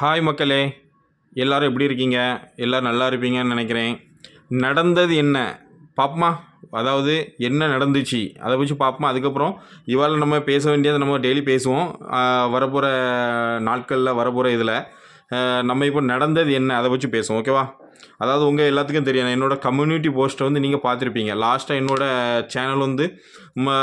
Hi மக்களே எல்லோரும் எப்படி இருக்கீங்க? எல்லோரும் நல்லா இருப்பீங்கன்னு நினைக்கிறேன். நடந்தது என்ன? பாப்பமா அதாவது என்ன நடந்துச்சு? அதை வச்சு பார்ப்போம் அதுக்கப்புறம் இவால் நம்ம பேச வேண்டியதை நம்ம டெய்லி பேசுவோம். வரப்போகிற நாட்களில் வரப்போகிற இதில் நம்ம இப்போ நடந்தது என்ன? அதை வச்சு பேசுவோம் ஓகேவா அதாவது உங்கள் எல்லாத்துக்கும் தெரியும் என்னோடய கம்யூனிட்டி போஸ்ட்டை வந்து நீங்கள் பார்த்துருப்பீங்க. லாஸ்ட்டாக என்னோடய சேனல் வந்து ம,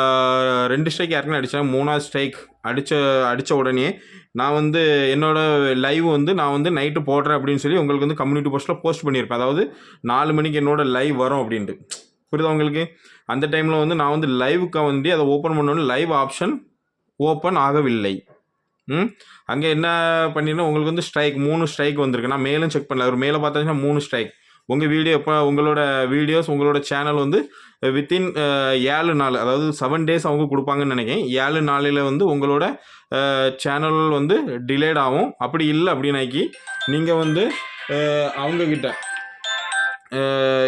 ரெண்டு ஸ்ட்ரைக் யாருக்குன்னு அடித்தேன் மூணாவது ஸ்ட்ரைக் அடித்த அடித்த உடனே நான் வந்து என்னோடய லைவ் வந்து நான் வந்து நைட்டு போடுறேன் அப்படின்னு சொல்லி உங்களுக்கு வந்து கம்யூனிட்டி போஸ்ட்டில் போஸ்ட் பண்ணியிருப்பேன். அதாவது நாலு மணிக்கு என்னோடய லைவ் வரும் அப்படின்ட்டு. புரியுதா உங்களுக்கு? அந்த டைமில் வந்து நான் வந்து லைவுக்கு வந்து அதை ஓப்பன் பண்ணோன்னே லைவ் ஆப்ஷன் ஓப்பன் ஆகவில்லை. ம்? அங்கே என்ன பண்ணிருந்தா உங்களுக்கு வந்து ஸ்ட்ரைக் மூணு ஸ்ட்ரைக் வந்திருக்கு. நான் மேலும் செக் பண்ணல. ஒரு மேலே பார்த்தீங்கன்னா மூணு ஸ்ட்ரைக் உங்கள் வீடியோ இப்போ உங்களோட வீடியோஸ் உங்களோட சேனல் வந்து வித்தின் ஏழு நாள் அதாவது செவன் டேஸ் அவங்க கொடுப்பாங்கன்னு நினைக்கிறேன். ஏழு நாளில் வந்து உங்களோட சேனல் வந்து டிலேட் ஆகும். அப்படி இல்லை அப்படின்னாக்கி நீங்கள் வந்து அவங்கக்கிட்ட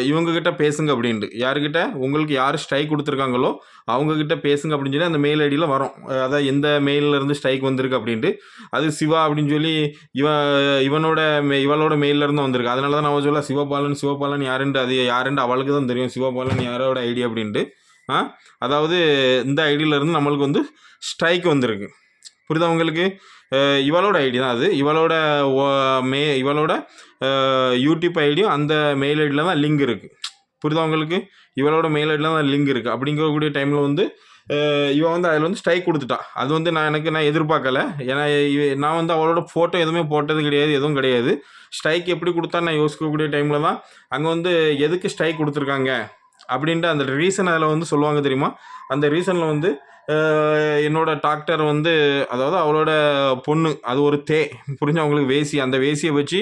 இவங்கக்கிட்ட பேசுங்க அப்படின்ட்டு. யாருக்கிட்ட உங்களுக்கு யார் ஸ்ட்ரைக் கொடுத்துருக்காங்களோ அவங்கக்கிட்ட பேசுங்க அப்படின்னு சொல்லி அந்த மெயில் ஐடியில் வரும். அதாவது அதான் எந்த மெயிலில் இருந்து ஸ்ட்ரைக் வந்திருக்கு அப்படின்ட்டு. அது சிவா அப்படின்னு சொல்லி இவ இவனோட மெ இவளோட மெயிலில் இருந்து வந்திருக்கு. அதனால தான் நான் சொல்ல சிவபாலன் சிவபாலன் யாருன்ட்டு அது யாருன்ட்டு அவளுக்கு தான் தெரியும். சிவபாலன் யாரோட ஐடி அப்படின்ட்டு. அதாவது இந்த ஐடியிலேருந்து நம்மளுக்கு வந்து ஸ்ட்ரைக் வந்திருக்கு. புரியுதா உங்களுக்கு? இவளோட ஐடி தான் அது. இவளோட மே இவளோட யூடியூப் ஐடியும் அந்த மெயில் ஐடியில் தான் லிங்க் இருக்குது புரியுதா உங்களுக்கு? இவளோட மெயில் ஐடியில் தான் லிங்க் இருக்குது அப்படிங்கக்கூடிய டைமில் வந்து இவன் வந்து அதில் வந்து ஸ்ட்ரைக் கொடுத்துட்டா. அது வந்து நான் எனக்கு நான் எதிர்பார்க்கல. ஏன்னா நான் வந்து அவளோட ஃபோட்டோ எதுவுமே போட்டது கிடையாது எதுவும் கிடையாது. ஸ்ட்ரைக் எப்படி கொடுத்தா நான் யோசிக்கக்கூடிய டைமில் தான் அங்கே வந்து எதுக்கு ஸ்ட்ரைக் கொடுத்துருக்காங்க? அப்படின்ட்டு அந்த ரீசன் அதில் வந்து சொல்லுவாங்க தெரியுமா? அந்த ரீசனில் வந்து என்னோடய என்னோட டாக்டர் வந்து அதாவது அவளோட பொண்ணு அது ஒரு தே புரிஞ்சு அவங்களுக்கு வேசி அந்த வேசியை வச்சு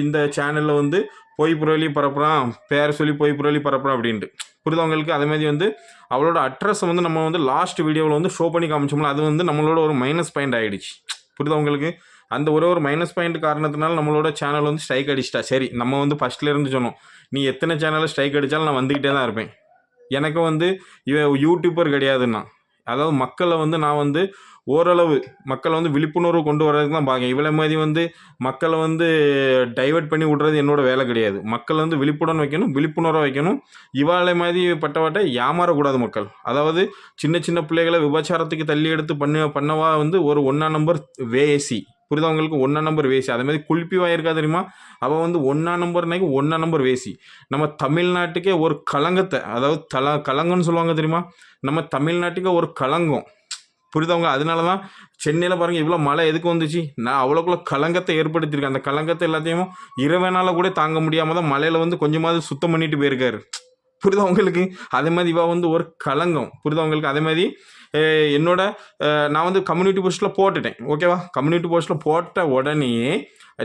இந்த சேனலில் வந்து பொய் புரளி பரப்புறான் பேர் சொல்லி பொய் புரளி பரப்புகிறான் அப்படின்ட்டு. புரிதவங்களுக்கு அதேமாதிரி வந்து அவளோட அட்ரஸை வந்து நம்ம வந்து லாஸ்ட் வீடியோவில் வந்து ஷோ பண்ணி காமிச்சோம்ல அது வந்து நம்மளோட ஒரு மைனஸ் பாயிண்ட் ஆகிடுச்சு புரிதவங்களுக்கு அந்த ஒரே ஒரு மைனஸ் பாயிண்ட் காரணத்தினால நம்மளோட சேனல் வந்து ஸ்ட்ரைக் அடிச்சிட்டா. சரி நம்ம வந்து ஃபஸ்ட்ல இருந்து சொன்னோம் நீ எத்தனை சேனலில் ஸ்ட்ரைக் அடித்தாலும் நான் வந்துக்கிட்டே தான் இருப்பேன். எனக்கு வந்து இவன் யூடியூப்பர் கிடையாதுன்னா அதாவது மக்களை வந்து நான் வந்து ஓரளவு மக்களை வந்து விழிப்புணர்வு கொண்டு வர்றதுக்கு தான் பார்க்கேன் இவ்வளோ மாதிரி வந்து மக்களை வந்து டைவர்ட் பண்ணி விட்றது என்னோட வேலை கிடையாது. மக்கள் வந்து விழிப்புடன் வைக்கணும் விழிப்புணர்வை வைக்கணும். இவாளை மாதிரி பட்டவாட்டை ஏமாறக்கூடாது மக்கள். அதாவது சின்ன சின்ன பிள்ளைகளை விபச்சாரத்துக்கு தள்ளி எடுத்து பண்ண பண்ணவா வந்து ஒரு ஒன்றா நம்பர் வேசி. புரியுதா உங்களுக்கு? ஒன்றா நம்பர் வேசி. அதே மாதிரி குல்பி வாயிருக்கா தெரியுமா? அவள் வந்து ஒன்றா நம்பர்னாக்கி ஒன்றா நம்பர் வேசி. நம்ம தமிழ்நாட்டுக்கே ஒரு கலங்கத்தை அதாவது தல கலங்கம்னு சொல்லுவாங்க தெரியுமா? நம்ம தமிழ்நாட்டுக்கே ஒரு களங்கம் புரியுதவங்க அதனால தான் சென்னையில் பாருங்கள் இவ்வளோ மழை எதுக்கு வந்துச்சு? நான் அவ்வளோக்குள்ள களங்கத்தை ஏற்படுத்தியிருக்கேன். அந்த கலங்கத்தை எல்லாத்தையும் இரவனால் கூட தாங்க முடியாமல் தான் மலையில் வந்து கொஞ்சமாவது சுத்தம் பண்ணிட்டு போயிருக்காரு. புரியுதா உங்களுக்கு? அதே மாதிரி இவா வந்து ஒரு களங்கம் புரியுதா உங்களுக்கு? அதே மாதிரி என்னோட நான் வந்து கம்யூனிட்டி போஸ்ட்டில் போட்டுட்டேன். ஓகேவா கம்யூனிட்டி போஸ்ட்டில் போட்ட உடனே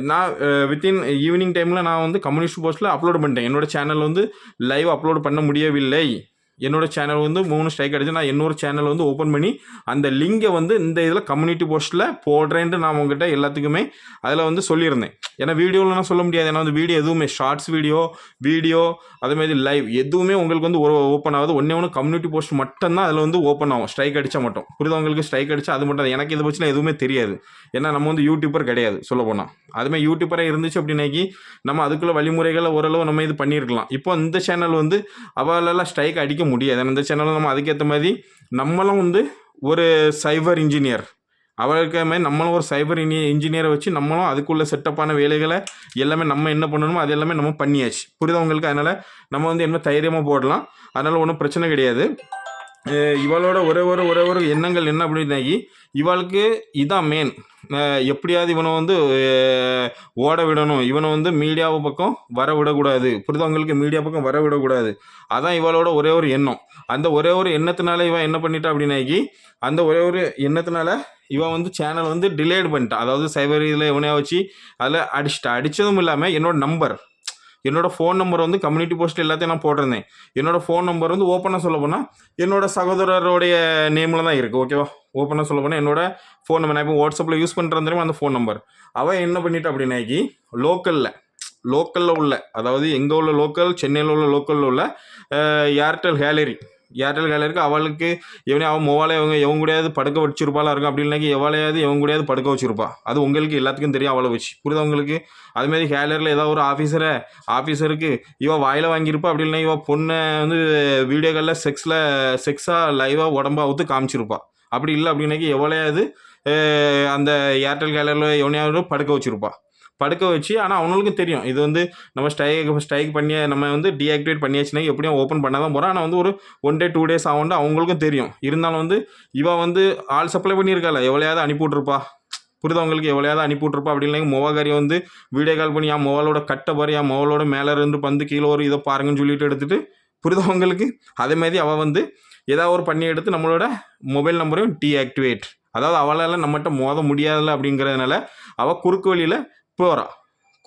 நான் வித்தின் ஈவினிங் டைமில் நான் வந்து கம்யூனிஸ்ட் போஸ்ட்டில் அப்லோட் பண்ணிட்டேன். என்னோட சேனல் வந்து லைவ் அப்லோட் பண்ண முடியவில்லை. என்னோட சேனல் வந்து மூணு ஸ்ட்ரைக் அடிச்சு நான் இன்னொரு சேனல் வந்து ஓப்பன் பண்ணி அந்த லிங்கை வந்து இந்த இதில் கம்யூனிட்டி போஸ்ட்டில் போடுறேன்ட்டு நான் உங்ககிட்ட எல்லாத்துக்குமே அதில் வந்து சொல்லியிருந்தேன். ஏன்னா வீடியோவில் நான் சொல்ல முடியாது. ஏன்னா வந்து வீடியோ எதுவுமே ஷார்ட்ஸ் வீடியோ வீடியோ அதேமாதிரி லைவ் எதுவுமே உங்களுக்கு வந்து ஒரு ஓப்பன் ஆகுது. ஒன்றே ஒன்று கம்யூனிட்டி போஸ்ட் மட்டும்தான் அதில் வந்து ஓப்பன் ஆகும். ஸ்ட்ரைக் அடித்தா மட்டும். புரியுதா உங்களுக்கு? ஸ்ட்ரைக் அடித்தா அது மட்டும் தான். எனக்கு இதை பற்றிலாம் எதுவுமே தெரியாது. ஏன்னா நம்ம வந்து யூடியூபர் கிடையாது சொல்ல போனால் அதுமாதிரி யூடியூபராக இருந்துச்சு அப்படின்னாக்கி நம்ம அதுக்குள்ள வழிமுறைகளை ஓரளவு நம்ம இது பண்ணியிருக்கலாம். இப்போ இந்த சேனல் வந்து அவளெல்லாம் ஸ்ட்ரைக் அடிக்க முடியாது. அந்த சேனலில் நம்ம அதுக்கேற்ற மாதிரி நம்மளும் வந்து ஒரு சைபர் இன்ஜினியர் அவருக்கு மாதிரி நம்மளும் ஒரு சைபர் இனி இன்ஜினியரை வச்சு நம்மளும் அதுக்குள்ள செட்டப்பான வேலைகளை எல்லாமே நம்ம என்ன பண்ணணுமோ அது எல்லாமே நம்ம பண்ணியாச்சு. புரியுதா உங்களுக்கு? அதனால் நம்ம வந்து என்ன தைரியமாக போடலாம். அதனால் ஒன்றும் பிரச்சனை கிடையாது. இவளோட ஒரே ஒரு ஒரே ஒரு எண்ணங்கள் என்ன அப்படின்னாக்கி இவளுக்கு இதான் மெயின் எப்படியாவது இவனை வந்து ஓட விடணும். இவனை வந்து மீடியாவு பக்கம் வர விடக்கூடாது. புரிதவங்களுக்கு மீடியா பக்கம் வர விடக்கூடாது. அதான் இவளோட ஒரே ஒரு எண்ணம். அந்த ஒரே ஒரு எண்ணத்தினால இவன் என்ன பண்ணிட்டா அப்படின்னாக்கி அந்த ஒரே ஒரு எண்ணத்தினால இவன் வந்து சேனல் வந்து டிலேட் பண்ணிட்டான் அதாவது சைபர் இதில் இவனையா வச்சு அதில் அடிச்சிட்டா. அடித்ததும் இல்லாமல் என்னோட நம்பர் என்னோடய ஃபோன் நம்பர் வந்து கம்யூனிட்டி போஸ்ட் எல்லாத்தையும் நான் போட்டிருந்தேன். என்னோடய ஃபோன் நம்பர் வந்து ஓப்பனாக சொல்ல போனால் என்னோடய சகோதரருடைய நேமில் தான் இருக்குது ஓகேவா ஓப்பனாக சொல்ல போனால் என்னோட ஃபோன் நம்பர் நான் இப்போ வாட்ஸ்அப்பில் யூஸ் பண்ணுறேன் தெரியுமா? அந்த ஃபோன் நம்பர் அவன் என்ன பண்ணிட்டு அப்படின்னாக்கி லோக்கலில் லோக்கலில் உள்ள அதாவது எங்கே உள்ள லோக்கல் சென்னையில் உள்ள லோக்கலில் உள்ள ஏர்டெல் கேலரி ஏர்டெல் கேலருக்கு அவளுக்கு இவனே அவன் மொவாலை இவங்க இவங்க கூடயாவது படுக்க வச்சிருப்பாளா இருக்கும் அப்படி இல்லைனாக்கி எவளையாவது இவங்க கூடயாவது படுக்க வச்சிருப்பா. அது உங்களுக்கு எல்லாத்துக்கும் தெரியும் அவளை வச்சு புரியுதா உங்களுக்கு? அதுமாரி கேலரில் ஏதாவது ஒரு ஆஃபீஸரை ஆஃபீஸருக்கு இவ வாயில் வாங்கியிருப்பா அப்படி இல்லைன்னா இவ பொண்ணை வந்து வீடியோ காலில் செக்ஸில் செக்ஸாக லைவாக உடம்பா அவுத்து காமிச்சிருப்பா. அப்படி இல்லை அப்படின்னாக்கி எவளையாவது அந்த ஏர்டெல் கேலரில் எவனையாவது படுக்க வச்சுருப்பா. படுக்க வச்சு ஆனால் அவனுக்கும் தெரியும். இது வந்து நம்ம ஸ்ட்ரைக் ஸ்ட்ரைக் பண்ணி நம்ம வந்து டீஆக்டிவேட் பண்ணியாச்சுன்னா எப்படியும் ஓப்பன் பண்ண தான் போகிறோம் ஆனால் வந்து ஒரு ஒன் டே டூ டேஸ் ஆகும்னு அவங்களுக்கும் தெரியும். இருந்தாலும் வந்து இவள் வந்து ஆள் சப்ளை பண்ணியிருக்காள்? எவ்வளையாவது அனுப்பி விட்ருப்பா புரிதவங்களுக்கு எவ்வளையாவது அனுப்பி விட்ருப்பா அப்படி இல்லைங்க வந்து வீடியோ கால் பண்ணி என் மொவாலோட கட்டை பாரு என் மொவாலோட மேலே இருந்து பந்து கீழே ஒரு இதை பாருங்கன்னு சொல்லிட்டு எடுத்துட்டு புரிதவங்களுக்கு உங்களுக்கு? அவள் வந்து ஏதாவது ஒரு பண்ணி எடுத்து நம்மளோட மொபைல் நம்பரையும் டீஆக்டிவேட் அதாவது அவளால் நம்மகிட்ட மோத முடியாதுல்ல அப்படிங்கிறதுனால அவள் குறுக்கு வழியில் போகிறா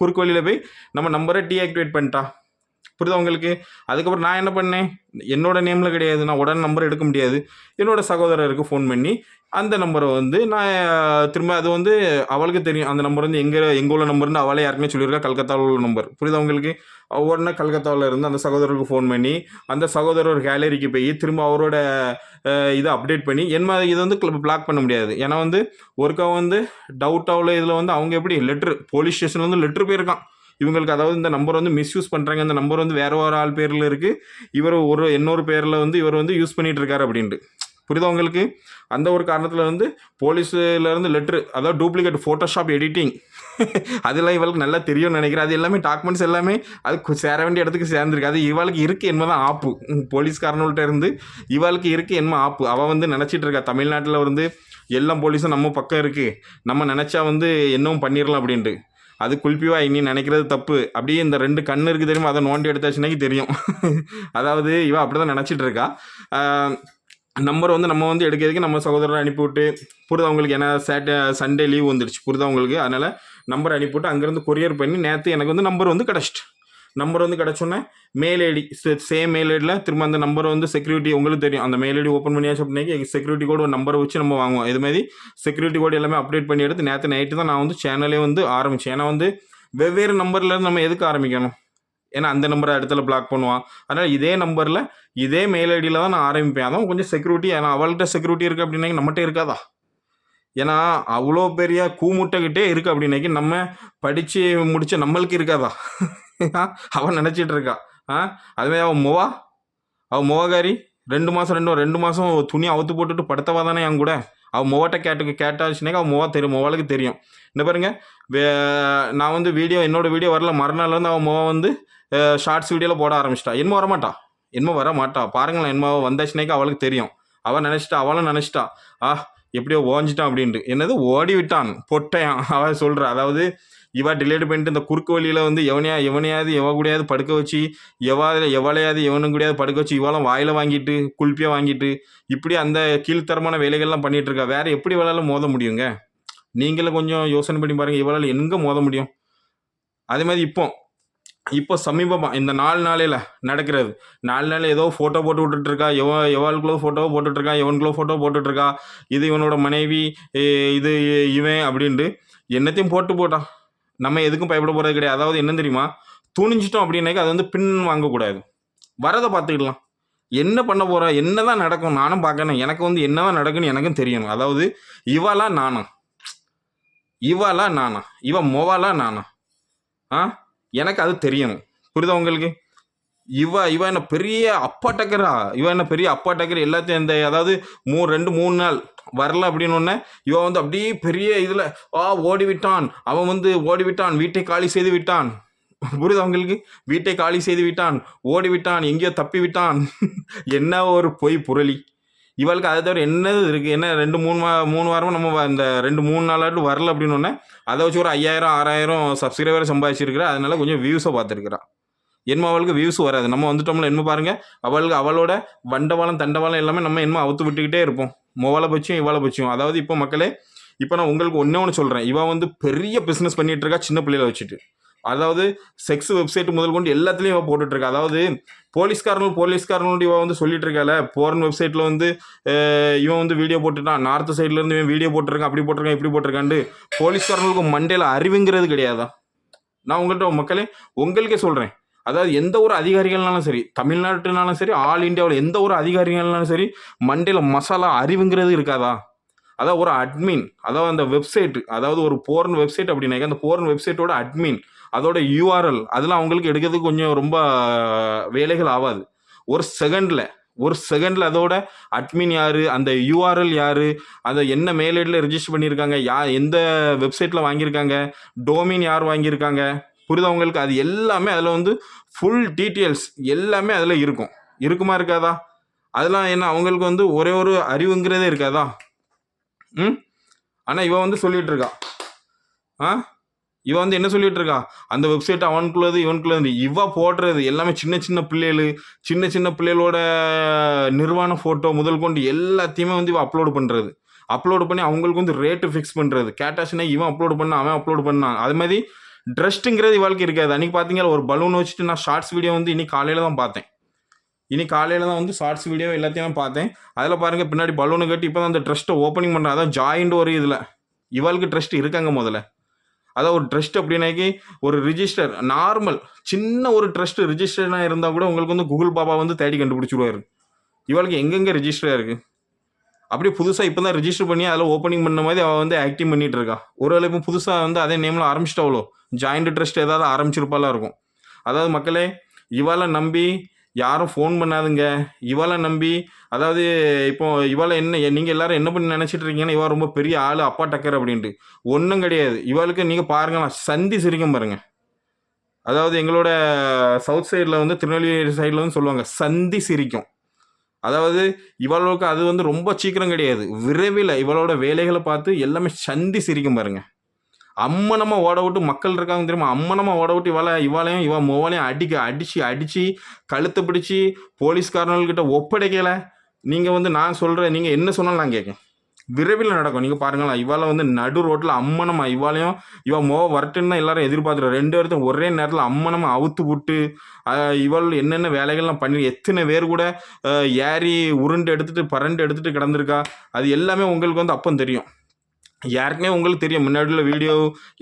குறுக்கு வழியில் போய் நம்ம நம்பரை டீஆக்டிவேட் பண்ணிட்டா. புரியுதா உங்களுக்கு. அதுக்கப்புறம் நான் என்ன பண்ணேன்? என்னோட நேமில் கிடையாது. நான் உடனே நம்பர் எடுக்க முடியாது. என்னோட சகோதரருக்கு ஃபோன் பண்ணி அந்த நம்பரை வந்து நான் திரும்ப அது வந்து அவளுக்கு தெரியும். அந்த நம்பர் வந்து எங்கே எங்கே உள்ள நம்பர்னு அவளே யாருக்குமே சொல்லியிருக்கா. கல்கத்தாவில் உள்ள நம்பர் புரியுது உங்களுக்கு? உடனே கல்கத்தாவில் இருந்து அந்த சகோதரருக்கு ஃபோன் பண்ணி அந்த சகோதரர் கேலரிக்கு போய் திரும்ப அவரோட இதை அப்டேட் பண்ணி என்ன இதை வந்து பிளாக் பண்ண முடியாது. ஏன்னா வந்து ஒருக்கா வந்து டவுட்டாவில் இதில் வந்து அவங்க எப்படி? லெட்ரு போலீஸ் ஸ்டேஷன் வந்து லெட்ரு போயிருக்கான். இவங்களுக்கு அதாவது இந்த நம்பர் வந்து மிஸ்யூஸ் பண்ணுறாங்க இந்த நம்பர் வந்து வேற ஒரு ஆள் பேரில் இருக்குது இவர் ஒரு இன்னொரு பேரில் வந்து இவர் வந்து யூஸ் பண்ணிகிட்டு இருக்காரு அப்படின்ட்டு. புரியுதா உங்களுக்கு? அந்த ஒரு காரணத்தில் வந்து போலீஸ்லேருந்து லெட்ரு அதாவது டூப்ளிகேட் ஃபோட்டோஷாப் எடிட்டிங் அதெல்லாம் இவளுக்கு நல்லா தெரியும்னு நினைக்கிறேன். அது எல்லாமே டாக்குமெண்ட்ஸ் எல்லாமே அது சேர வேண்டிய இடத்துக்கு சேர்ந்துருக்கு. அது இவளுக்கு இருக்கு என்னதான் ஆப்பு. போலீஸ்காரனுள்கிட்ட இருந்து இவளுக்கு இருக்குது என்ன ஆப்பு. அவள் வந்து நினச்சிட்டு இருக்கா தமிழ்நாட்டில் வந்து எல்லா போலீஸும் நம்ம பக்கம் இருக்குது நம்ம நினச்சா வந்து என்னவும் பண்ணிடலாம் அப்படின்ட்டு. அது குல்பிவா இனி நினைக்கிறது தப்பு. அப்படியே இந்த ரெண்டு கண்ணு இருக்குது தெரியுமா? அதை நோண்டி எடுத்தாச்சுனாக்கி தெரியும். அதாவது இவ அப்படி தான் நினச்சிட்டு இருக்கா. நம்பர் வந்து நம்ம வந்து எடுக்கிறதுக்கு நம்ம சகோதரரை அனுப்பிவிட்டு புரிதா உங்களுக்கு ஏன்னா சேட்டே சண்டே லீவ் வந்துடுச்சு. புரிதா உங்களுக்கு? அதனால் நம்பர் அனுப்பிவிட்டு அங்கேருந்து கொரியர் பண்ணி நேற்று எனக்கு வந்து நம்பர் வந்து கிடச்சிட்டு. நம்பர் வந்து கிடச்சோன்னே மெயில் ஐடி சேம் மெயில் ஐடியில் திரும்ப அந்த நம்பர் வந்து செக்யூரிட்டி உங்களுக்கு தெரியும். அந்த மெயில் ஐடி ஓப்பன் பண்ணியாச்சு அப்படின்னாக்கி செக்யூரிட்டி கோடு ஒரு நம்பரை வச்சு நம்ம வாங்குவோம். இது மாதிரி செக்யூரிட்டி கோடு எல்லாமே அப்டேட் பண்ணி எடுத்து நேற்று நைட்டு தான் நான் வந்து சேனலே வந்து ஆரம்பித்தேன் ஏன்னா வந்து வெவ்வேறு நம்பர்லேருந்து நம்ம எதுக்கு ஆரம்பிக்கணும்? ஏன்னா அந்த நம்பரை இடத்துல பிளாக் பண்ணுவான். அதனால் இதே நம்பரில் இதே மெயில் ஐடியில் தான் நான் ஆரம்பிப்பேன். அதான் கொஞ்சம் செக்யூரிட்டி ஏன்னா அவள்கிட்ட செக்யூரிட்டி இருக்குது அப்படின்னா நம்மகிட்ட இருக்காதா? ஏன்னா அவ்வளோ பெரிய கூமுட்டைக்கிட்டே இருக்குது அப்படின்னாக்கி நம்ம படித்து முடிச்ச நம்மளுக்கு இருக்காதா? அவன் நினச்சிட்டு இருக்கா. ஆ? அதுமாதிரி அவன் மொவா? அவன் மொவாகாரி? ரெண்டு மாதம் ரெண்டு ரெண்டு மாதம் துணி அவுத்து போட்டுட்டு படுத்தவா தானே என் கூட? அவன் மொவாட்ட கேட்டு கேட்டாச்சுனாக்கா அவன் மொவா தெரியும் மொவாளுக்கு தெரியும். இந்த பாருங்க வே நான் வந்து வீடியோ என்னோட வீடியோ வரல. மறுநாள்லேருந்து அவன் மொவா வந்து ஷார்ட்ஸ் வீடியோவில் போட ஆரம்பிச்சிட்டா. என்னமோ வரமாட்டா. என்னமோ வர மாட்டா பாருங்களேன் என்னமோ வந்தாச்சுனாக்கா அவளுக்கு தெரியும். அவள் நினச்சிட்டா அவளும் நினச்சிட்டா. ஆ எப்படியோ ஓஞ்சிட்டான் அப்படின்ட்டு. என்னது? ஓடி விட்டான் பொட்டையான். அவ சொல்கிறா அதாவது இவா டிலேட் பண்ணிட்டு இந்த குறுக்கு வழியில் வந்து எவனையா எவனையாவது எவ கூடயாவது படுக்க வச்சு எவா எவளையாவது எவனும் கூடயாவது படுக்க வச்சு இவெல்லாம் வாயில் வாங்கிட்டு குளிப்பியாக வாங்கிட்டு இப்படி அந்த கீழ்த்தரமான வேலைகள்லாம் பண்ணிகிட்டு இருக்கா. வேறு எப்படி இவளால் மோத முடியுங்க? நீங்களும் கொஞ்சம் யோசனை பண்ணி பாருங்கள் இவளால் எங்கே மோத முடியும்? அதே மாதிரி இப்போ இப்போ சமீபமாக இந்த நாலு நாளையில் நடக்கிறது. நாலு நாள் ஏதோ ஃபோட்டோ போட்டு விட்டுட்டு இருக்கா எவ எவாளுக்குள்ளோ ஃபோட்டோ போட்டுட்ருக்கா எவனுக்குள்ளோ ஃபோட்டோ போட்டுட்ருக்கா இது இவனோட மனைவி இது இவன் அப்படின்ட்டு என்னத்தையும் போட்டு போட்டான் நம்ம எதுக்கும் பயப்பட போகிறது கிடையாது. அதாவது என்ன தெரியுமா? துணிஞ்சிட்டோம் அப்படின்னாக்க அது வந்து பின் வாங்கக்கூடாது. வரதை பார்த்துக்கிடலாம் என்ன பண்ண போகிறா என்ன தான் நடக்கும் நானும் பார்க்கணும். எனக்கு வந்து என்ன தான் நடக்குன்னு எனக்கும் தெரியணும். அதாவது இவாலாம் நானா? இவாலாம் நானா? இவன் மொவாலா நானா? ஆ? எனக்கு அது தெரியணும். புரியுதா உங்களுக்கு? இவ இவ என்ன பெரிய அப்பா டக்கரா இவ என்ன பெரிய அப்பா டக்கர் எல்லாத்தையும் இந்த அதாவது மூ ரெண்டு மூணு நாள் வரல அப்படின்னு ஒன்னே இவன் வந்து அப்படியே பெரிய இதில் ஆ ஓடி விட்டான் அவன் வந்து ஓடி விட்டான் வீட்டை காலி செய்து விட்டான். புரியுதா அவங்களுக்கு வீட்டை காலி செய்து விட்டான். ஓடி விட்டான் எங்கேயோ தப்பி விட்டான் என்ன ஒரு பொய் புரளி. இவளுக்கு அதை தவிர என்னது இருக்குது என்ன ரெண்டு மூணு மூணு வாரமும் நம்ம இந்த ரெண்டு மூணு நாளாட்டு வரல அப்படின்னோடனே அதை வச்சு ஒரு ஐயாயிரம் ஆறாயிரம் சப்ஸ்கிரைபரை சம்பாதிச்சிருக்கிறா. அதனால கொஞ்சம் வியூஸை பார்த்துருக்குறா. என்னமோ அவளுக்கு வியூஸ் வராது. நம்ம வந்துட்டோம்ல என்ன பாருங்கள் அவளுக்கு அவளோட வண்டவாளம் தண்டவாளம் எல்லாமே நம்ம என்னமோ அவுத்து விட்டுக்கிட்டே இருப்போம். மொவாலை பச்சியும் இவாளை பச்சியும். அதாவது இப்போ மக்களே இப்போ நான் உங்களுக்கு ஒன்றே ஒன்று சொல்கிறேன் இவள் வந்து பெரிய பிஸ்னஸ் பண்ணிகிட்டு இருக்கா சின்ன பிள்ளையில வச்சுட்டு. அதாவது செக்ஸ் வெப்சைட் முதல் கொண்டு எல்லாத்துலேயும் இவன் போட்டுட்டு இருக்கா அதாவது போலீஸ்காரனும் போலீஸ்காரனோட இவன் வந்து சொல்லிட்டு இருக்கால போர்ன் வெப்சைட்டில் வந்து இவன் வந்து வீடியோ போட்டுட்டான் நார்த் சைட்லேருந்து இவன் வீடியோ போட்டிருக்கான் அப்படி போட்டிருக்கான் இப்படி போட்டிருக்கான்ட்டு போலீஸ்காரங்களுக்கு மண்டையில் அறிவுங்கிறது கிடையாதா? நான் உங்கள்கிட்ட மக்களே உங்களுக்கே சொல்கிறேன் அதாவது எந்த ஒரு அதிகாரிகள்னாலும் சரி தமிழ்நாட்டுனாலும் சரி ஆல் இந்தியாவில் எந்த ஒரு அதிகாரிகள்னாலும் சரி மண்டையில் மசாலா அறிவுங்கிறது இருக்காதா? அதாவது ஒரு அட்மின் அதாவது அந்த வெப்சைட் அதாவது ஒரு போர்ன் வெப்சைட் அப்படின்னாக்க அந்த போர்ன் வெப்சைட்டோட அட்மின் அதோட யூஆர்எல் அதெல்லாம் அவங்களுக்கு எடுக்கிறதுக்கு கொஞ்சம் ரொம்ப வேலைகள் ஆகாது. ஒரு செகண்டில் ஒரு செகண்டில் அதோட அட்மின் யார் அந்த யூஆர்எல் யார் அதை என்ன மேலேடில் ரிஜிஸ்டர் பண்ணியிருக்காங்க யா எந்த வெப்சைட்டில் வாங்கியிருக்காங்க டோமின் யார் வாங்கியிருக்காங்க புரிதவங்களுக்கு அது எல்லாமே அதில் வந்து ஃபுல் டீட்டெயில்ஸ் எல்லாமே அதில் இருக்கும். இருக்குமா இருக்காதா? அதெல்லாம் என்ன அவங்களுக்கு வந்து ஒரே ஒரு அறிவுங்கிறதே இருக்காதா? ம்? ஆனால் இவன் வந்து சொல்லிகிட்ருக்கா ஆ? இவன் வந்து என்ன சொல்லிட்டு இருக்கா அந்த வெப்சைட் அவனுக்குள்ளது இவனுக்குள்ளது. இவா போடுறது எல்லாமே சின்ன சின்ன பிள்ளைகள் சின்ன சின்ன பிள்ளைகளோட நிர்வாண ஃபோட்டோ முதல் கொண்டு எல்லாத்தையுமே வந்து இவன் அப்லோடு பண்ணுறது அப்லோடு பண்ணி அவங்களுக்கு வந்து ரேட்டு ஃபிக்ஸ் பண்ணுறது கேட்டாச்சுன்னா இவன் அப்லோடு பண்ணா அவன் அப்லோடு பண்ணான். அது மாதிரி ட்ரெஸ்ட்டுங்கிறது இவாளுக்கு இருக்காது. அன்றைக்கி பார்த்தீங்கன்னா ஒரு பலூன் வச்சுட்டு நான் ஷார்ட்ஸ் வீடியோ வந்து இன்னைக்கு காலையில் தான் பார்த்தேன். இனி காலையில் தான் வந்து ஷார்ட்ஸ் வீடியோ எல்லாத்தையும் நான் பார்த்தேன். அதில் பாருங்கள் பின்னாடி பலூனை கட்டி இப்போ தான் அந்த ட்ரஸ்ட்டை ஓப்பனிங் பண்ணுறேன் அதான் ஜாயிண்ட் ஒரு இதில். இவாளுக்கு ட்ரஸ்ட் இருக்காங்க முதல்ல. அதான் ஒரு ட்ரஸ்ட் அப்படின்னாக்கி ஒரு ரிஜிஸ்டர் நார்மல் சின்ன ஒரு ட்ரஸ்ட் ரிஜிஸ்டர்னாக இருந்தால் கூட உங்களுக்கு வந்து கூகுள் பாபா வந்து தேடி கண்டுபிடிச்சிடுவாரு. இவளுக்கு எங்கெங்கே ரிஜிஸ்டராக இருக்குது அப்படியே புதுசாக இப்போ தான் ரிஜிஸ்டர் பண்ணி அதில் ஓப்பனிங் பண்ண மாதிரி அவள் வந்து ஆக்டிவ் பண்ணிட்டு இருக்கா. ஒரு வேலை இப்போ புதுசாக வந்து அதே நேமில் ஆரம்பிச்சிட்டாவளோ ஜாயிண்ட் ட்ரஸ்ட் ஏதாவது ஆரம்பிச்சிருப்பாலாம் இருக்கும். அதாவது மக்களே இவளை நம்பி யாரும் ஃபோன் பண்ணாதுங்க. இவளை நம்பி அதாவது இப்போ இவளை என்ன நீங்கள் எல்லாரும் என்ன பண்ணி நினச்சிட்டு இருக்கீங்கன்னா இவள் ரொம்ப பெரிய ஆள் அப்பா டக்கர் அப்படின்ட்டு. ஒன்றும் கிடையாது. இவளுக்கு நீங்கள் பாருங்கள் சந்தி சிரிக்கும் பாருங்கள் அதாவது எங்களோட சவுத் சைடில் வந்து திருநெல்வேலி சைடில் வந்து சொல்லுவாங்க சந்தி சிரிக்கும். அதாவது இவளுக்கு அது வந்து ரொம்ப சீக்கிரம் கிடையாது. விரைவில் இவளோட வேலைகளை பார்த்து எல்லாமே சந்தி சிரிக்கும் பாருங்கள் அம்மனமாக ஓட விட்டு மக்கள் இருக்காங்க தெரியுமா? அம்மனமாக ஓட விட்டு இவளை இவாளையும் இவன் மோவலையும் அடிக்க அடித்து அடித்து கழுத்தை பிடிச்சி போலீஸ்காரங்கள்கிட்ட ஒப்படைக்கல. நீங்கள் வந்து நான் சொல்கிறேன் நீங்கள் என்ன சொன்னாலும் நான் கேட்கேன். விரைவில் நடக்கும். நீங்கள் பாருங்களேன் இவாளை வந்து நடு ரோட்டில் அம்மனமாக இவாளையும் இவன் மோ வரட்டுன்னு தான் எல்லாரும் எதிர்பார்த்துருவோம் ரெண்டு பேர்த்தையும் ஒரே நேரத்தில் அம்மனமாக அவுத்து விட்டு இவள் என்னென்ன வேலைகள்லாம் பண்ணி எத்தனை பேர் கூட ஏறி உருண்டு எடுத்துட்டு பரண்டு எடுத்துகிட்டு கிடந்திருக்கா? அது எல்லாமே உங்களுக்கு வந்து அப்போ தெரியும். யாருக்குமே உங்களுக்கு தெரியும். முன்னாடி உள்ள வீடியோ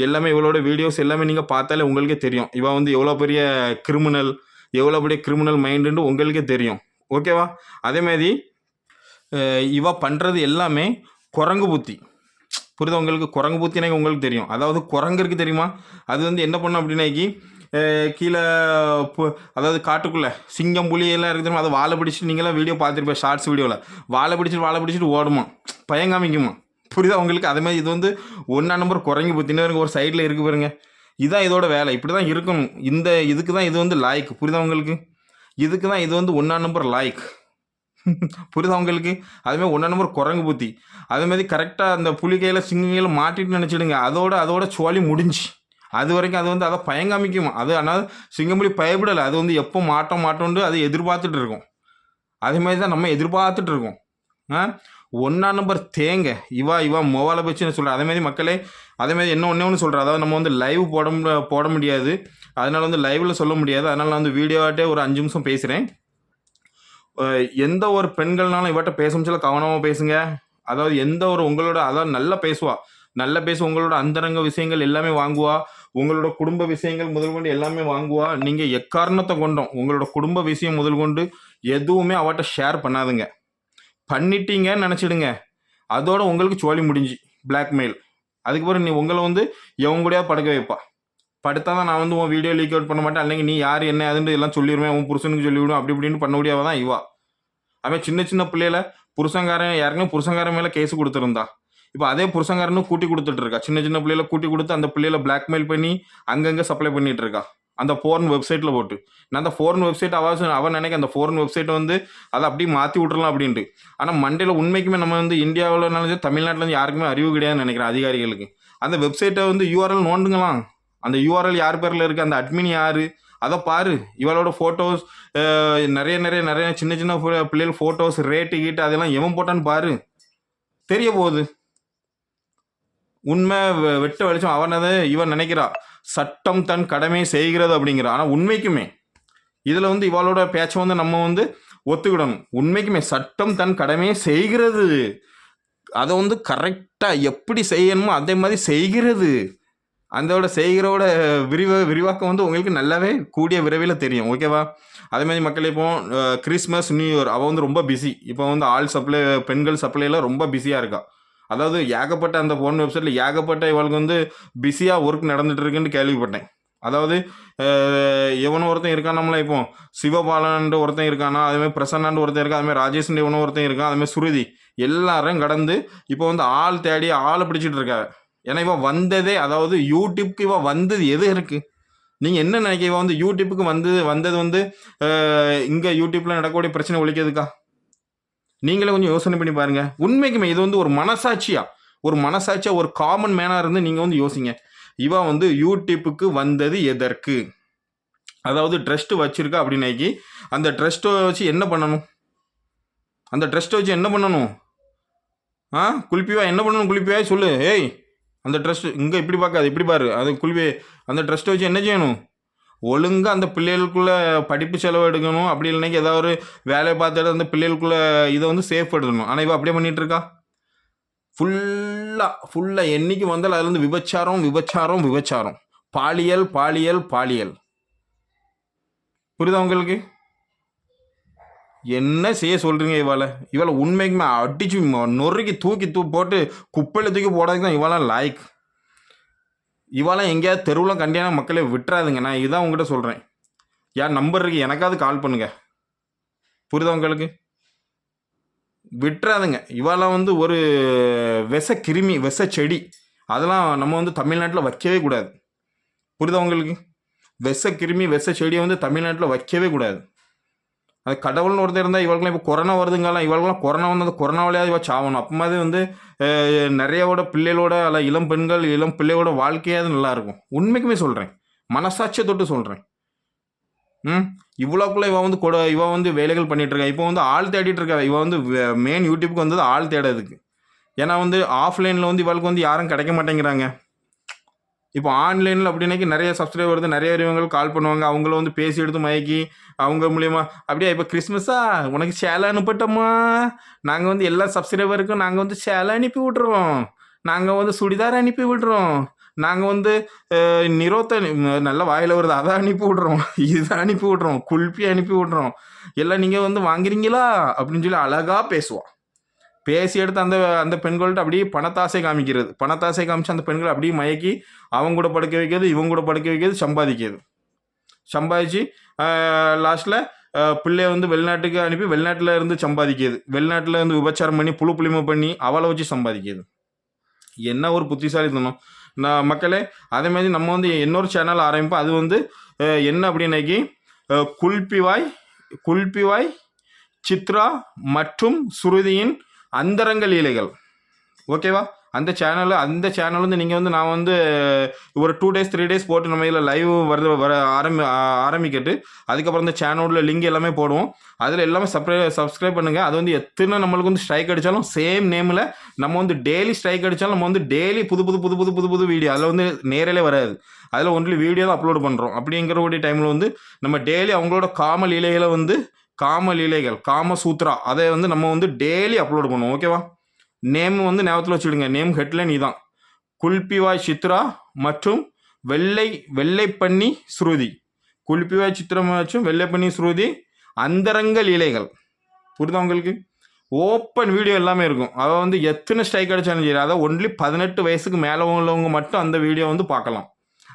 எல்லாமே இவளோட வீடியோஸ் எல்லாமே நீங்கள் பார்த்தாலே உங்களுக்கே தெரியும். இவள் வந்து எவ்வளோ பெரிய கிரிமினல் எவ்வளோ பெரிய கிரிமினல் மைண்டுன்னு உங்களுக்கே தெரியும். ஓகேவா அதேமாதிரி இவள் பண்ணுறது எல்லாமே குரங்கு புத்தி. புரியுதா உங்களுக்கு? குரங்கு புத்தினாக்க உங்களுக்கு தெரியும். அதாவது குரங்குருக்கு தெரியுமா? அது வந்து என்ன பண்ணும் அப்படின்னாக்கி கீழே அதாவது காட்டுக்குள்ளே சிங்கம் புலி எல்லாம் இருக்குது தெரியுமா? அதை வாழை பிடிச்சிட்டு நீங்களாம் வீடியோ பார்த்துருப்பேன் ஷார்ட்ஸ் வீடியோவில் வாழை பிடிச்சிட்டு வாழை பிடிச்சிட்டு ஓடுமா? பயங்காமிக்குமா? புரியுதா உங்களுக்கு? அதேமாதிரி இது வந்து ஒன்றா நம்பர் குரங்கு புத்தின்னு இருக்கு, ஒரு சைடில் இருக்கு பாருங்க. இதுதான் இதோட வேலை. இப்படி தான் இருக்கணும். இந்த இதுக்கு தான் இது வந்து லாய்க் புரியுதா உங்களுக்கு? இதுக்கு தான் இது வந்து ஒன்றா நம்பர் லாய்க் புரியுதா உங்களுக்கு? அதுமாதிரி ஒன்றா நம்பர் குரங்கு புத்தி. அதே மாதிரி கரெக்டாக அந்த புலிகையில் சிங்கிங்கையில் மாட்டிட்டு நினச்சிடுங்க. அதோட அதோட சோழி முடிஞ்சு. அது வரைக்கும் அது வந்து அதை பயங்காமிக்கும். அது ஆனால் சிங்கம்புலி பயப்படலை. அது வந்து எப்போ மாட்டோம் மாட்டோன்ட்டு அது எதிர்பார்த்துட்டு இருக்கும். அதே மாதிரி தான் நம்ம எதிர்பார்த்துட்டு இருக்கோம். ஆ? ஒன்றா நம்பர் தேங்க. இவா இவா மொவால வச்சுன்னு சொல்கிறேன் அதே மாதிரி மக்களே அதே மாதிரி என்ன ஒன்று ஒன்று சொல்கிறேன் அதாவது நம்ம வந்து லைவ் போட போட முடியாது. அதனால் வந்து லைவில் சொல்ல முடியாது. அதனால் நான் வந்து வீடியோவாட்டே ஒரு அஞ்சு நிமிஷம் பேசுகிறேன் எந்த ஒரு பெண்கள்னாலும் இவட்ட பேச சொல்ல கவனமாக பேசுங்க. அதாவது எந்த ஒரு உங்களோட அதாவது நல்லா பேசுவா. நல்லா பேச உங்களோட அந்தரங்க விஷயங்கள் எல்லாமே வாங்குவா. உங்களோட குடும்ப விஷயங்கள் முதல் கொண்டு எல்லாமே வாங்குவா. நீங்கள் எக்காரணத்தை கொண்டோம்? உங்களோட குடும்ப விஷயம் முதல் கொண்டு எதுவுமே அவட்ட ஷேர் பண்ணாதுங்க. பண்ணிட்டீங்கன்னு நினச்சிடுங்க. அதோட உங்களுக்கு சோழி முடிஞ்சு பிளாக்மெயில் அதுக்கப்புறம் நீ உங்களை வந்து எவன் கூடயா படுக்க வைப்பா. படுத்தா தான் நான் வந்து உன் வீடியோ லீக் அவுட் பண்ண மாட்டேன். அல்லைங்க நீ யார் என்ன அதுன்னு எல்லாம் சொல்லிடுவேன் உன் புருஷனுக்கு சொல்லிவிடும் அப்படி இப்படின்னு பண்ண முடியாத தான் இவா. அவன் சின்ன சின்ன பிள்ளையில புருஷங்காரன் யாருக்குமே புருஷங்காரன் மேலே கேஸ் கொடுத்துருந்தா. இப்போ அதே புருஷங்காரனும் கூட்டி கொடுத்துட்டு இருக்கா. சின்ன சின்ன பிள்ளையில கூட்டி கொடுத்து அந்த பிள்ளையில பிளாக்மெயில் பண்ணி அங்கங்கே சப்ளை பண்ணிட்டு இருக்கா. அந்த ஃபோரன் வெப்சைட்டில் போட்டு. நான் அந்த ஃபோரன் வெப்சைட் அவ அவன் நினைக்க அந்த ஃபோரன் வெப்சைட்டை வந்து அதை அப்படியே மாற்றி விட்றலாம் அப்படின்ட்டு. ஆனால் மண்டையில் உண்மைக்குமே நம்ம வந்து இந்தியாவில் நினைச்சா தமிழ்நாட்டில் யாருக்குமே அறிவு கிடையாதுன்னு நினைக்கிறேன் அதிகாரிகளுக்கு. அந்த வெப்சைட்டை வந்து யூஆர்எல் நோண்டுங்களாம். அந்த யூஆர்எல் யார் பேரில் இருக்குது அந்த அட்மின் யார்? அதை பாரு. இவளோட ஃபோட்டோஸ் நிறைய நிறைய நிறைய சின்ன சின்ன பிள்ளைகள் ஃபோட்டோஸ் ரேட்டு கீட்டு அதெல்லாம் எவன் போட்டான்னு பாரு. தெரிய போகுது. உண்மை வெ- வெட்ட வெளிச்சம். அவனதை இவன் நினைக்கிறா. சட்டம் தன் கடமை செய்கிறது அப்படிங்கிற ஆனால் உண்மைக்குமே இதில் வந்து இவாளோட பேச்சை வந்து நம்ம வந்து ஒத்துக்கிடணும். உண்மைக்குமே சட்டம் தன் கடமையை செய்கிறது. அதை வந்து கரெக்டாக எப்படி செய்யணுமோ அதே மாதிரி செய்கிறது. அதோட செய்கிறோட விரிவ விரிவாக்கம் வந்து உங்களுக்கு நல்லாவே கூடிய விரைவில் தெரியும். ஓகேவா அதே மாதிரி மக்கள் இப்போ கிறிஸ்மஸ் நியூ இயர் அவள் வந்து ரொம்ப பிஸி இப்போ வந்து ஆள் சப்ளை பெண்கள் சப்ளைலாம் ரொம்ப பிஸியாக இருக்கா? அதாவது ஏகப்பட்ட அந்த ஃபோன் வெப்சைட்டில் ஏகப்பட்ட இவளுக்கு வந்து பிஸியாக ஒர்க் நடந்துட்டு இருக்குன்னு கேள்விப்பட்டேன். அதாவது எவனும் ஒருத்தன் இருக்கான் நம்மள இப்போ. சிவபாலன்ட்டு ஒருத்தன் இருக்கானா அதுமாதிரி பிரசன்னான்ற ஒருத்தன் இருக்கான் அதுமாதிரி ராஜேஷ் எவனோ ஒருத்தன் இருக்கான் அதுமாதிரி சுருதி எல்லாரும் கடந்து இப்போ வந்து ஆள் தேடி ஆளை பிடிச்சிட்டு இருக்காங்க ஏன்னா இவன் வந்ததே அதாவது யூடியூப்க்கு இவன் வந்தது எது இருக்கு? நீங்க என்ன நினைக்க இவன் வந்து யூடியூப்புக்கு வந்தது வந்தது வந்து இங்கே யூடியூப்பில் யூடியூப்ல நடக்கக்கூடிய பிரச்சனை ஒழிக்கிறதுக்கா? நீங்களே கொஞ்சம் யோசனை பண்ணி பாருங்க. உண்மைக்குமே இது வந்து ஒரு மனசாட்சியா? ஒரு மனசாட்சியா ஒரு காமன் மேனாக இருந்து நீங்கள் வந்து யோசிங்க. இவன் வந்து யூடியூப்புக்கு வந்தது எதற்கு? அதாவது ட்ரஸ்ட்டு வச்சுருக்கா அப்படின்னாக்கி அந்த ட்ரஸ்ட்டை வச்சு என்ன பண்ணணும்? அந்த ட்ரஸ்ட்டை வச்சு என்ன பண்ணணும்? ஆ குளிப்பிவா என்ன பண்ணணும்? குளிப்பியா சொல்லு. ஏய் அந்த ட்ரஸ்ட் இங்கே இப்படி பார்க்காது இப்படி பாரு. அது குளிப்பி அந்த ட்ரஸ்ட்டை வச்சு என்ன செய்யணும்? ஒழுங்காக அந்த பிள்ளைகளுக்குள்ள படிப்பு செலவு எடுக்கணும். அப்படி இல்லைனாக்கி ஏதாவது ஒரு வேலையை பார்த்துட்டு அந்த பிள்ளைகளுக்குள்ள இதை வந்து சேஃப் எடுக்கணும் ஆனால் இவள் அப்படியே பண்ணிகிட்ருக்கா ஃபுல்லாக ஃபுல்லாக என்னைக்கு வந்தாலும் அதுலேருந்து விபச்சாரம் விபச்சாரம் விபச்சாரம். பாலியல் பாலியல் பாலியல். புரியுதா உங்களுக்கு? என்ன செய்ய சொல்கிறீங்க இவளை? இவளை உண்மைக்குமே அடிச்சு நொறுக்கி தூக்கி தூ போட்டு குப்பையில் தூக்கி போடாதுக்கு தான் இவளாம் லாய்க்கு இவாலாம் எங்கேயாவது தெருவில் கண்டியான மக்களை விட்டுறாதுங்க. நான் இதுதான் உங்ககிட்ட சொல்கிறேன் யார் நம்பர் இருக்கு எனக்காவது கால் பண்ணுங்க. புரியுதா உங்களுக்கு? விட்டுறாதுங்க. இவாலாம் வந்து ஒரு விச கிருமி விச செடி. அதெல்லாம் நம்ம வந்து தமிழ்நாட்டில் வைக்கவே கூடாது. புரியுதா உங்களுக்கு? விச கிருமி விச செடியை வந்து தமிழ்நாட்டில் வைக்கவே கூடாது. அது கடவுள்னு ஒருத்தர் இருந்தால் இவளுக்குலாம் இப்போ கொரோனா வருதுங்கலாம் இவளுக்குலாம் கொரோனா வந்தது கொரோனாவிலேயே இவள் சாவணும். அப்போ மாதிரி வந்து அஹ், நிறையோட பிள்ளைகளோட அல்ல இளம் பெண்கள் இளம் பிள்ளையோட வாழ்க்கையாவது நல்லாயிருக்கும். உண்மைக்குமே சொல்கிறேன் மனசாட்சியை தொட்டு சொல்கிறேன் ம்? இவ்வளோக்குள்ளே இவன் வந்து கொட இவள் வந்து வேலைகள் பண்ணிகிட்ருக்கா இப்போ வந்து ஆள் தேடிட்டு இருக்கா. இவ வந்து மெயின் யூடியூப்க்கு வந்தது ஆள் தேடுறதுக்கு. ஏன்னா வந்து ஆஃப்லைனில் வந்து இவளுக்கு வந்து யாரும் கிடைக்க மாட்டேங்கிறாங்க. இப்போ ஆன்லைனில் அப்படின்னாக்கி நிறைய சப்ஸ்கிரைபர் வருது நிறைய இவங்க கால் பண்ணுவாங்க. அவங்கள வந்து பேசி எடுத்து மயக்கி அவங்க மூலயமா அப்படியே இப்போ கிறிஸ்மஸா? உனக்கு சேலை அனுப்பட்டோம்மா நாங்கள் வந்து எல்லா சப்ஸ்கிரைபருக்கும் நாங்கள் வந்து சேலை அனுப்பி விட்றோம் நாங்கள் வந்து சுடிதார் அனுப்பி விட்றோம் நாங்கள் வந்து அஹ், நிரோத்த நல்ல வாயில் வருது அதை அனுப்பி விட்றோம் இதை அனுப்பி விட்றோம் குல்பி அனுப்பி விட்றோம் எல்லாம் நீங்கள் வந்து வாங்குறீங்களா? அப்படின்னு சொல்லி அழகாக பேசுவோம். பேசி எடுத்து அந்த அந்த பெண்கள்கிட்ட அப்படியே பணத்தாசை காமிக்கிறது. பணத்தாசை காமிச்சு அந்த பெண்களை அப்படியே மயக்கி அவங்க கூட படுக்க வைக்கிறது இவங்க கூட படுக்க வைக்கிறது சம்பாதிக்கிறது. சம்பாதிச்சு லாஸ்ட்டில் பிள்ளைய வந்து வெளிநாட்டுக்கு அனுப்பி வெளிநாட்டில் இருந்து சம்பாதிக்கிறது. வெளிநாட்டில் இருந்து விபச்சாரம் பண்ணி புழு புளிமை பண்ணி அவளை வச்சு சம்பாதிக்கிறது. என்ன ஒரு புத்திசாலித்தனம். நான் மக்களே அதே மாதிரி நம்ம வந்து இன்னொரு சேனல் ஆரம்பிப்போம். அது வந்து என்ன அப்படின்னாக்கி குல்பிவாய் குல்பிவாய் சித்ரா மற்றும் சுருதியின் அந்தரங்க லீலைகள். ஓகேவா அந்த சேனலில் அந்த சேனல் வந்து நீங்கள் வந்து நான் வந்து ஒரு டூ டேஸ் த்ரீ டேஸ் போட்டு நம்ம இதில் லைவ் வருது வர ஆரம்பி ஆரம்பிக்கிட்டு ஆரம்பிக்கட்டு. அதுக்கப்புறம் இந்த சேனலோட லிங்க் எல்லாமே போடுவோம். அதில் எல்லாமே சப்ரை சப்ஸ்கிரைப் பண்ணுங்கள் அது வந்து எத்தனை நம்மளுக்கு வந்து ஸ்ட்ரைக் அடித்தாலும் சேம் நேமில் நம்ம வந்து டெய்லி ஸ்ட்ரைக் அடித்தாலும் நம்ம வந்து டெய்லி புது புது புது புது புது புது வீடியோ அதில் வந்து நேரிலே வராது. அதில் ஒன்லி வீடியோ தான் அப்லோட் பண்ணுறோம் அப்படிங்கிற ஒரு டைமில் வந்து நம்ம டெய்லி அவங்களோட காமல் இலைகளை வந்து காம லீலைகள் காம சூத்ரா அதை வந்து நம்ம வந்து டெய்லி அப்லோட் பண்ணுவோம். ஓகேவா நேம் வந்து ஞாபகத்தில் வச்சுடுங்க நேம் ஹெட்லைன் இதான் குல்பிவாய் சித்ரா மற்றும் வெள்ளை வெள்ளை பண்ணி ஸ்ருதி. குல்பிவாய் சித்திரம் மற்றும் வெள்ளை பண்ணி ஸ்ருதி அந்தரங்க லீலைகள். புரியுதா உங்களுக்கு? ஓப்பன் வீடியோ எல்லாமே இருக்கும். அதை வந்து எத்தனை ஸ்ட்ரைக் அடிச்சாலும் சரி அதை ஒன்லி பதினெட்டு வயசுக்கு மேலே உள்ளவங்க மட்டும் அந்த வீடியோ வந்து பார்க்கலாம்.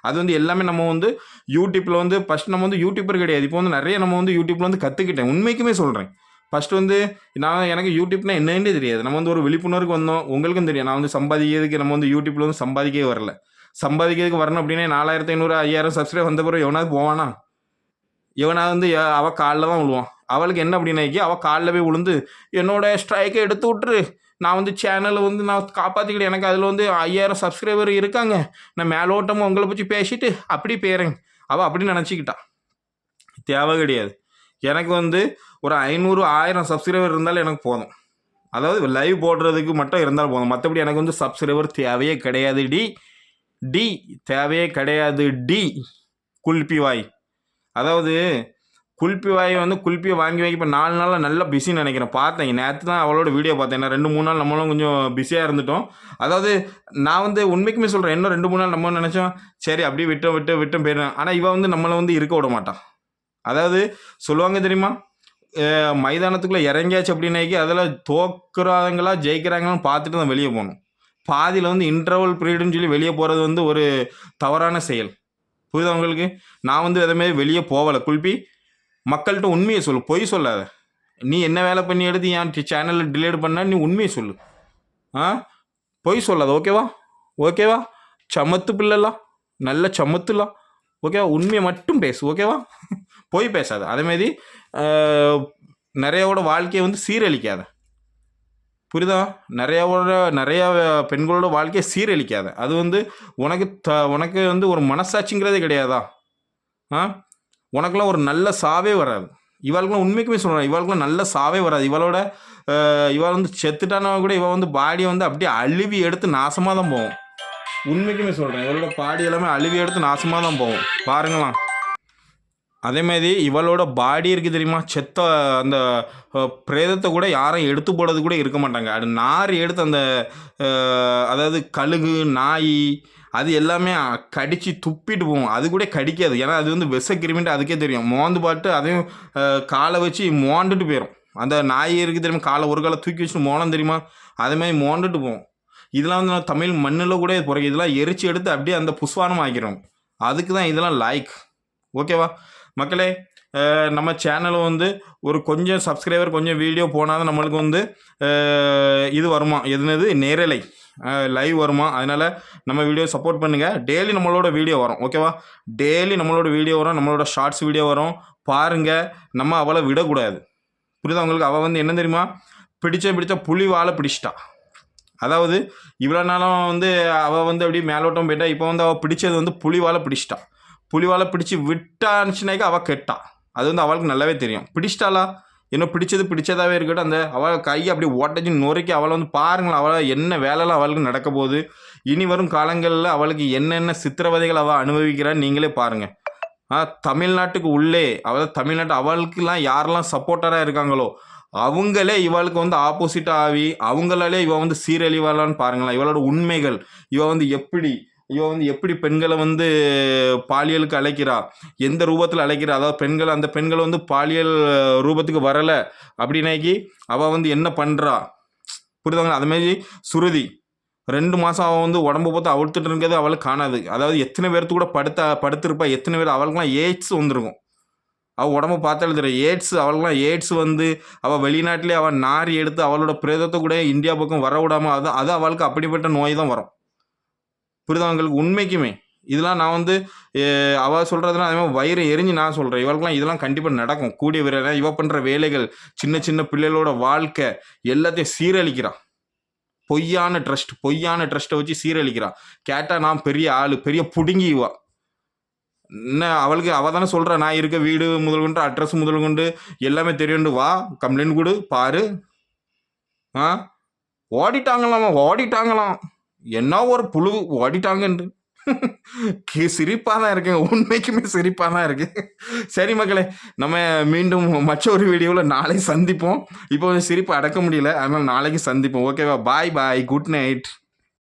அது வந்து எல்லாமே நம்ம வந்து யூடியூப்பில் வந்து ஃபஸ்ட் நம்ம வந்து யூடியூப்பர் கிடையாது. இப்போ வந்து நிறைய நம்ம வந்து யூடியூப்பில் வந்து கற்றுக்கிட்டேன் உண்மைக்குமே சொல்கிறேன் ஃபர்ஸ்ட் வந்து நான் எனக்கு யூடியூப்னா என்னன்னு தெரியாது. நம்ம வந்து ஒரு விழிப்புணர்வுக்கு வந்தோம். உங்களுக்கும் தெரியும். நான் வந்து சம்பாதிக்கிறதுக்கு நம்ம வந்து யூடியூப்ல வந்து சம்பாதிக்கவே வரல. சம்பாதிக்கிறதுக்கு வரணும் அப்படின்னா நாலாயிரத்தி ஐநூறு ஐயாயிரம் சப்ஸ்கிரைப் வந்த பிறகு எவனாவது போவானா? இவனா வந்து அவள் அவ காலில் தான் விழுவான். அவளுக்கு என்ன அப்படின்னாக்கி அவள் காலில் போய் விழுந்து என்னோட ஸ்ட்ரைக்கை எடுத்து விட்டுரு. நான் வந்து சேனலை வந்து நான் காப்பாற்றிக்கிட்டேன் எனக்கு அதில் வந்து ஐயாயிரம் சப்ஸ்கிரைபர் இருக்காங்க. நான் மேலோட்டமாக உங்களை பற்றி பேசிட்டு அப்படி பேரேன். அவள் அப்படி நினச்சிக்கிட்டா. தேவை கிடையாது. எனக்கு வந்து ஒரு ஐநூறு ஆயிரம் சப்ஸ்கிரைபர் இருந்தாலும் எனக்கு போதும். அதாவது லைவ் போடுறதுக்கு மட்டும் இருந்தாலும் போதும். மற்றபடி எனக்கு வந்து சப்ஸ்கிரைபர் தேவையே கிடையாது டி. டி தேவையே கிடையாது டி. குல்பி வாய். அதாவது குல்பி வாய் வந்து குல்பியை வாங்கி வாங்கி இப்போ நாலு நாளில் நல்லா பிஸின்னு நினைக்கிறேன். பார்த்தேன். நேற்று தான் அவளோட வீடியோ பார்த்தேன். ஏன்னா ரெண்டு மூணு நாள் நம்மளும் கொஞ்சம் பிஸியாக இருந்துட்டோம். அதாவது நான் வந்து உண்மைக்குமே சொல்கிறேன் இன்னும் ரெண்டு மூணு நாள் நம்ம நினச்சோம். சரி அப்படியே விட்டோம் விட்டு விட்டும் போயிடும் ஆனால் இவன் வந்து நம்மளை வந்து இருக்க விட மாட்டான் அதாவது சொல்லுவாங்க தெரியுமா? மைதானத்துக்குள்ளே இறங்கியாச்சு அப்படின்னாக்கி அதில் தோக்குறாங்களா ஜெயிக்கிறாங்களான்னு பார்த்துட்டு தான் வெளியே போகணும். பாதியில் வந்து இன்டர்வல் பீரியடுன்னு சொல்லி வெளியே போகிறது வந்து ஒரு தவறான செயல். புரியுதா உங்களுக்கு? நான் வந்து எதுவுமே வெளியே போகலை குல்பி மக்கள்கிட்ட உண்மையை சொல்லு. பொய் சொல்லாத. நீ என்ன வேலை பண்ணி எடுத்து என் சேனலில் டிலேட் பண்ண நீ உண்மையை சொல்லு. ஆ? பொய் சொல்லாத. ஓகேவா? ஓகேவா? சமத்து பிள்ளைலாம் நல்ல சமத்துலாம் ஓகேவா? உண்மையை மட்டும் பேசு. ஓகேவா? பொய் பேசாத. அதேமாரி நிறையோட வாழ்க்கையை வந்து சீரழிக்காத. புரியுதா? நிறையாவோட நிறையா பெண்களோட வாழ்க்கையை சீரழிக்காத. அது வந்து உனக்கு த உனக்கு வந்து ஒரு மனசாட்சிங்கிறதே கிடையாதா? ஆ? உனக்கெல்லாம் ஒரு நல்ல சாவே வராது. இவளுக்குலாம் உண்மைக்குமே சொல்கிறேன் இவளுக்குலாம் நல்ல சாவே வராது. இவளோட இவள் வந்து செத்துட்டானவங்க கூட இவள் வந்து பாடியை வந்து அப்படியே அழுவி எடுத்து நாசமாக தான் போகும். உண்மைக்குமே சொல்கிறேன் இவளோட பாடி எல்லாமே அழுவி எடுத்து நாசமாக தான் போகும். பாருங்களாம் அதேமாதிரி இவளோட பாடி இருக்குது தெரியுமா? செத்த அந்த பிரேதத்தை கூட யாரும் எடுத்து போடுறது கூட இருக்க மாட்டாங்க. அது நார் எடுத்து அந்த அதாவது கழுகு நாய் அது எல்லாமே கடித்து துப்பிட்டு போகும். அது கூட கடிக்காது. ஏன்னா அது வந்து விஷ கிருமின்ட்டு அதுக்கே தெரியும். மோந்து பாட்டு அதையும் காலை வச்சு மோண்டுட்டு போயிடும் அந்த நாய் இருக்குது தெரியுமா? காலை ஒரு காலை தூக்கி வச்சுட்டு மோனம் தெரியுமா? அது மாதிரி மோண்டுட்டு போகும். இதெல்லாம் வந்து நான் தமிழ் மண்ணில் கூட பிறகு இதெல்லாம் எரிச்சு எடுத்து அப்படியே அந்த புஷ்வானம் ஆக்கிரும். அதுக்கு தான் இதெல்லாம் லைக் ஓகேவா மக்களே நம்ம சேனலை வந்து ஒரு கொஞ்சம் சப்ஸ்கிரைபர் கொஞ்சம் வீடியோ போனால் தான் நம்மளுக்கு வந்து இது வருமா? எதுனது நேரலை. லைவ் வருமா? அதனால் நம்ம வீடியோ சப்போர்ட் பண்ணுங்கள் டெய்லி நம்மளோட வீடியோ வரும். ஓகேவா டெய்லி நம்மளோட வீடியோ வரும். நம்மளோட ஷார்ட்ஸ் வீடியோ வரும். பாருங்கள் நம்ம அவளை விடக்கூடாது. புரியுதா உங்களுக்கு? அவள் வந்து என்ன தெரியுமா? பிடிச்ச பிடிச்ச புலி வாழை பிடிச்சிட்டா. அதாவது இவ்வளோ நாளும் வந்து அவள் வந்து அப்படியே மேலோட்டம் போயிட்டா. இப்போ வந்து அவள் பிடிச்சது வந்து புலிவால் பிடிச்சிட்டா. புலிவாலை பிடிச்சி விட்டான்னுச்சுனாக்கா அவள் கெட்டா. அது வந்து அவளுக்கு நல்லாவே தெரியும். பிடிச்சிட்டாளா? இன்னும் பிடிச்சது பிடிச்சதாவே இருக்கட்டும். அந்த அவள் கையை அப்படி ஓட்டச்சு நொறுக்கி அவளை வந்து பாருங்களேன் அவளை என்ன வேலைலாம் அவளுக்கு நடக்க போகுது. இனி வரும் காலங்களில் அவளுக்கு என்னென்ன சித்திரவதைகள் அவள் அனுபவிக்கிறான்னு நீங்களே பாருங்கள் ஆ தமிழ்நாட்டுக்கு உள்ளே அதாவது தமிழ்நாட்டு அவளுக்கெல்லாம் யாரெல்லாம் சப்போர்ட்டராக இருக்காங்களோ அவங்களே இவளுக்கு வந்து ஆப்போசிட்டாக ஆகி அவங்களாலே இவள் வந்து சீரழிவாளான்னு பாருங்களேன். இவளோட உண்மைகள் இவள் வந்து எப்படி இவன் வந்து எப்படி பெண்களை வந்து பாலியலுக்கு அழைக்கிறா? எந்த ரூபத்தில் அழைக்கிறா? அதாவது பெண்களை அந்த பெண்களை வந்து பாலியல் ரூபத்துக்கு வரலை. அப்படின்னாக்கி அவள் வந்து என்ன பண்ணுறா புரியுதாங்க அதுமாரி சுருதி ரெண்டு மாதம் அவள் வந்து உடம்பு பார்த்து அவுழ்த்துட்டு இருக்கிறது அவளுக்கு காணாது. அதாவது எத்தனை பேர்த்து கூட படுத்த படுத்திருப்பா. எத்தனை பேர் அவளுக்குலாம் ஏட்ஸ் வந்துருக்கும். அவள் உடம்பு பார்த்தாலே தெரியும் ஏட்ஸ் அவளுக்குலாம் ஏட்ஸ் வந்து அவள் வெளிநாட்டிலே அவள் நாரி எடுத்து அவளோட பிரேதத்தை கூட இந்தியா பக்கம் வர விடாம அது அது அவளுக்கு அப்படிப்பட்ட நோய் தான் வரும். புரியுதா உங்களுக்கு? உண்மைக்குமே. இதெல்லாம் நான் வந்து அவள் அவ சொல்கிறதுலாம் அதே மாதிரி வயிறு எரிஞ்சு நான் சொல்கிறேன் இவளுக்குலாம் இதெல்லாம் கண்டிப்பாக நடக்கும். கூடிய விரைவில் இவ பண்ணுற வேலைகள் சின்ன சின்ன பிள்ளைகளோட வாழ்க்கை எல்லாத்தையும் சீரழிக்கிறான் பொய்யான ட்ரஸ்ட் பொய்யான ட்ரஸ்ட்டை வச்சு சீரழிக்கிறான் கேட்டால் நான் பெரிய ஆள் பெரிய புடுங்கி இவா. என்ன அவளுக்கு அவள் தானே சொல்கிறா நான் இருக்க வீடு முதல் கொண்டு அட்ரஸ் முதல் கொண்டு எல்லாமே தெரியுண்டு வா. கம்ப்ளைண்ட் கொடு பாரு. ஆ? ஓடிட்டாங்களாமா? ஓடிட்டாங்களாம். என்ன ஒரு புழு ஓடிட்டாங்கன்ட்டு சிரிப்பாக தான் இருக்கேன் உண்மைக்குமே சிரிப்பாக தான் இருக்கு. சரி மக்களே நம்ம மீண்டும் மற்ற ஒரு வீடியோவில் நாளை சந்திப்போம். இப்போ சிரிப்பு அடக்க முடியல. அதனால் நாளைக்கு சந்திப்போம். ஓகேவா பாய் பாய் குட் நைட்